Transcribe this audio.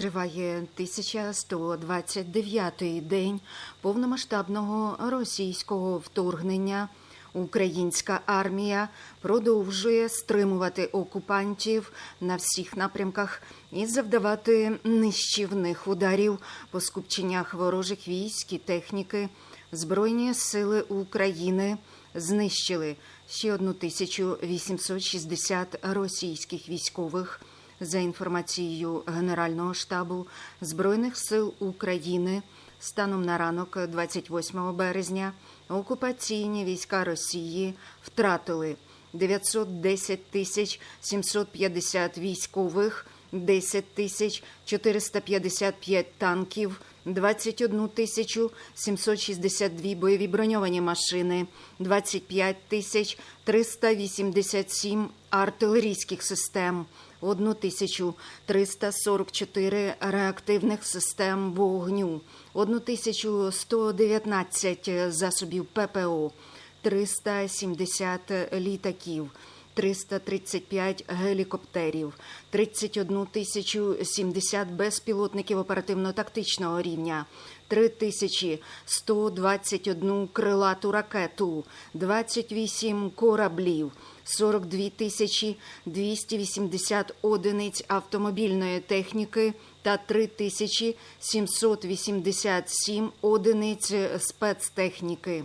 Триває 1129-й день повномасштабного російського вторгнення. Українська армія продовжує стримувати окупантів на всіх напрямках і завдавати нищівних ударів по скупченнях ворожих військ і техніки. Збройні сили України знищили ще 1860 російських військових. За інформацією Генерального штабу Збройних сил України, станом на ранок 28 березня окупаційні війська Росії втратили 910 тисяч 750 військових, 10 тисяч 455 танків, 21 тисячу 762 бойові броньовані машини, 25 тисяч 387 артилерійських систем, 1344 реактивних систем вогню, 1119 засобів ППО, 370 літаків, 335 гелікоптерів, 31 тисячу 70 безпілотників оперативно-тактичного рівня, 3121 крилату ракету, 28 кораблів, 42 тисячі 280 одиниць автомобільної техніки та 3 тисячі 787 одиниць спецтехніки.